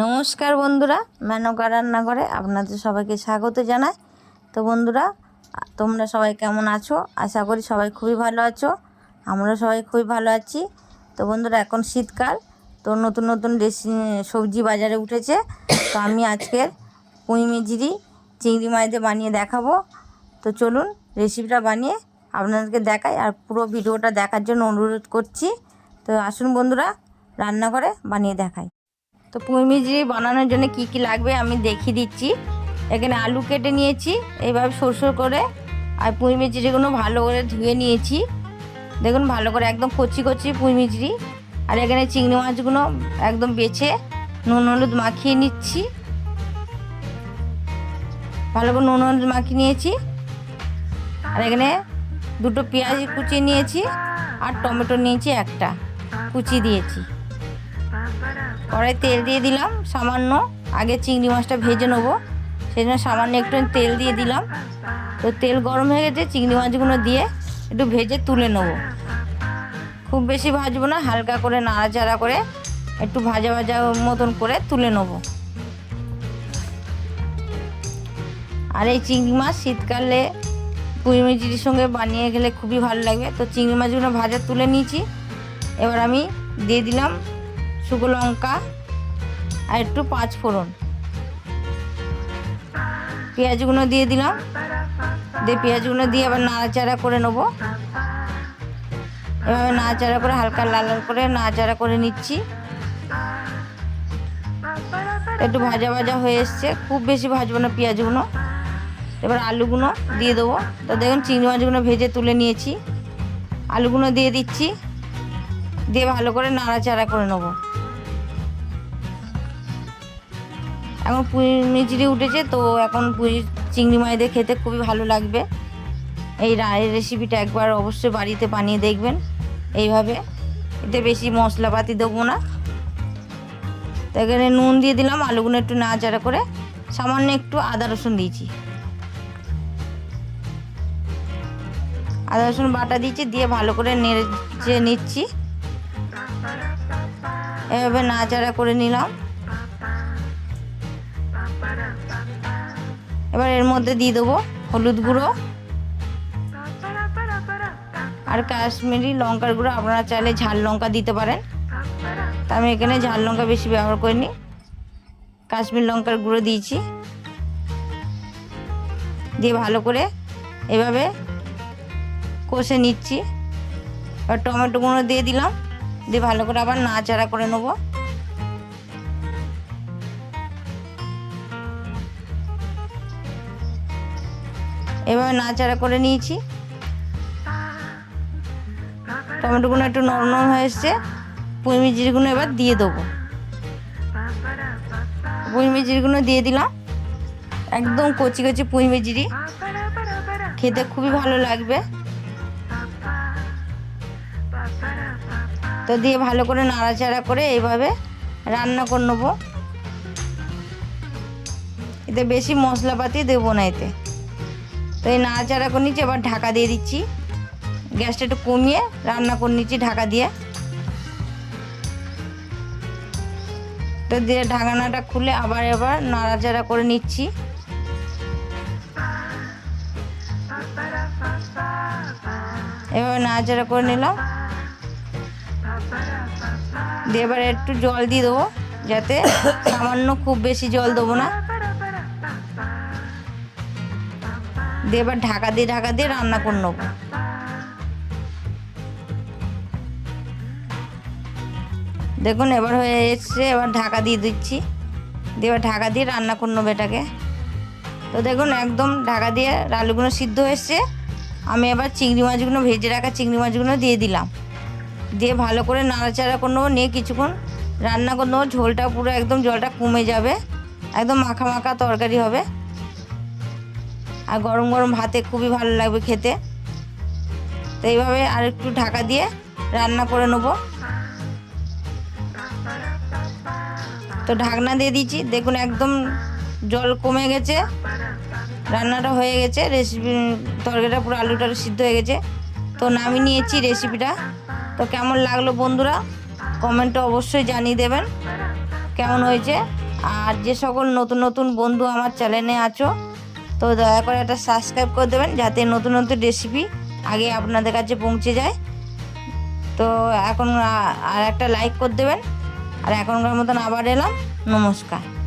নমস্কার বন্ধুরা মেনকা রান্নাঘরে আপনাদের সবাইকে স্বাগত জানাই। তো বন্ধুরা, তোমরা সবাই কেমন আছো? আশা করি সবাই খুবই ভালো আছো আমরা সবাই খুবই ভালো আছি। তো বন্ধুরা, এখন শীতকাল, তো নতুন নতুন রেসি সবজি বাজারে উঠেছে। তো আমি আজকের পুঁই চিংড়ি মাছ দিয়ে বানিয়ে দেখাবো। তো চলুন রেসিপিটা বানিয়ে আপনাদেরকে দেখাই আর পুরো ভিডিওটা দেখার জন্য অনুরোধ করছি। তো আসুন বন্ধুরা, রান্নাঘরে বানিয়ে দেখাই। তো পুঁই মিজরি বানানোর জন্য কি কি লাগবে আমি দেখিয়ে দিচ্ছি। এখানে আলু কেটে নিয়েছি এইভাবে সরষর করে আর পুঁই মিজরিগুলো ভালো করে ধুয়ে নিয়েছি। দেখুন ভালো করে একদম কচি কচি পুঁই আর এখানে চিংড়ি মাছগুলো একদম বেছে নুন হলুদ মাখিয়ে নিচ্ছি। ভালো করে নুন হলুদ মাখিয়ে নিয়েছি। আর এখানে দুটো পেঁয়াজ কুচিয়ে নিয়েছি আর টমেটো নিয়েছি একটা কুচি দিয়েছি। কড়াই তেল দিয়ে দিলাম, সামান্য। আগে চিংড়ি মাছটা ভেজে নেব। সেই জন্য সামান্য একটু তেল দিয়ে দিলাম। তো তেল গরম হয়ে গেছে, চিংড়ি মাছগুলো দিয়ে একটু ভেজে তুলে নেব। খুব বেশি ভাজবো না, হালকা করে নাড়াচাড়া করে একটু ভাজা ভাজা মতন করে তুলে নেব। আর এই চিংড়ি মাছ শীতকালে পুঁই মিচির সঙ্গে বানিয়ে গেলে খুবই ভালো লাগবে। তো চিংড়ি মাছগুলো ভাজা তুলে নিয়েছি। এবার আমি দিয়ে দিলাম শুকনো লঙ্কা আর একটু পাঁচ ফোড়ন। পেঁয়াজগুলো দিয়ে দিলাম। দিয়ে পেঁয়াজগুলো দিয়ে আবার নাড়াচাড়া করে নেব। এভাবে নাড়াচাড়া করে হালকা লাল লাল করে নাড়াচাড়া করে নিচ্ছি। একটু ভাজা ভাজা হয়ে এসছে। খুব বেশি ভাজবো না পেঁয়াজগুলো। এবার আলুগুলো দিয়ে দেবো। তো দেখুন, চিংড়ি মাছগুলো ভেজে তুলে নিয়েছি। আলুগুলো দিয়ে দিচ্ছি। দিয়ে ভালো করে নাড়াচাড়া করে নেব। এখন পুঁই মিচড়ি উঠেছে, তো এখন পুঁই চিংড়ি মাছ খেতে খুবই ভালো লাগবে। এই রায়ের রেসিপিটা একবার অবশ্যই বাড়িতে বানিয়ে দেখবেন। এইভাবে। এতে বেশি মশলাপাতি দেবো না। তো এখানে নুন দিয়ে দিলাম, আলুগুলো একটু নাড়াচাড়া করে সামান্য একটু আদা রসুন দিয়েছি। আদা রসুন বাটা দিয়েছি, দিয়ে ভালো করে নেড়ে নিচ্ছি। এভাবে নাড়াচাড়া করে নিলাম। এবার এর মধ্যে দিয়ে দেবো হলুদ গুঁড়ো আর কাশ্মীরি লঙ্কার গুঁড়ো। আপনারা চাইলে ঝাল লঙ্কা দিতে পারেন। তা আমি এখানে ঝাল লঙ্কা বেশি ব্যবহার করিনি। কাশ্মীর লঙ্কার গুঁড়ো দিয়েছি। দিয়ে ভালো করে এভাবে কষে নিচ্ছি। এবার টমেটো গুঁড়ো দিয়ে দিলাম। দিয়ে ভালো করে আবার নাচাড়া করে নেব। এবার নাড়াচাড়া করে নিয়েছি। টমেটোগুলো একটু নরম নরম হয়ে এসছে। পুঁই মিচিরিগুলো এবার দিয়ে দেবো। পুঁই মিচিরিগুলো দিয়ে দিলাম। একদম কচি কচি পুঁই মিচিরি খেতে খুবই ভালো লাগবে। তো দিয়ে ভালো করে নাড়াচাড়া করে এইভাবে রান্না করে নেব। এতে বেশি মশলাপাতি দেবো না এতে। তো এই নাড়াচাড়া করে নিচ্ছি, এবার ঢাকা দিয়ে দিচ্ছি। গ্যাসটা একটু কমিয়ে রান্না করে নিচ্ছি ঢাকা দিয়ে। তো দিয়ে ঢাকনাটা খুলে আবার এবার নাড়াচাড়া করে নিচ্ছি। এভাবে নাড়াচাড়া করে নিলাম। দিয়ে এবার একটু জল দিয়ে দেবো, যাতে সামান্য খুব বেশি জল দেবো না। দিয়ে এবার ঢাকা দিয়ে ঢাকা দিয়ে রান্না করে নেব। দেখুন, এবার হয়ে এসছে, এবার ঢাকা দিয়ে দিচ্ছি। দিয়ে এবার ঢাকা দিয়ে রান্না করে নেব এটাকে। তো দেখুন, একদম ঢাকা দিয়ে আলুগুলো সিদ্ধ হয়েছে আমি এবার চিংড়ি মাছগুলো ভেজে রাখা চিংড়ি মাছগুলো দিয়ে দিলাম। দিয়ে ভালো করে নাড়াচাড়া করে নেব, নিয়ে কিছুক্ষণ রান্না করে নেব। ঝোলটা পুরো একদম জলটা কমে যাবে। একদম মাখা মাখা তরকারি হবে। আর গরম গরম ভাতে খুবই ভালো লাগবে খেতে। তো এইভাবে আর একটু ঢাকা দিয়ে রান্না করে নেব। তো ঢাকনা দিয়ে দিচ্ছি। দেখুন একদম জল কমে গেছে। রান্নাটা হয়ে গেছে। রেসিপি, তরকারিটা পুরো আলুটা সিদ্ধ হয়ে গেছে। তো নামিয়ে নিয়েছি রেসিপিটা। তো কেমন লাগল বন্ধুরা? কমেন্টে অবশ্যই জানিয়ে দেবেন কেমন হয়েছে। আর যে সকল নতুন নতুন বন্ধু আমার চ্যানেলে আছো তো দয়া করে একটা সাবস্ক্রাইব করে দেবেন যাতে নতুন নতুন রেসিপি আগে আপনাদের কাছে পৌঁছে যায়। তো এখন আর একটা লাইক করে দেবেন। আর এখনকার মতন আবার এলাম। নমস্কার।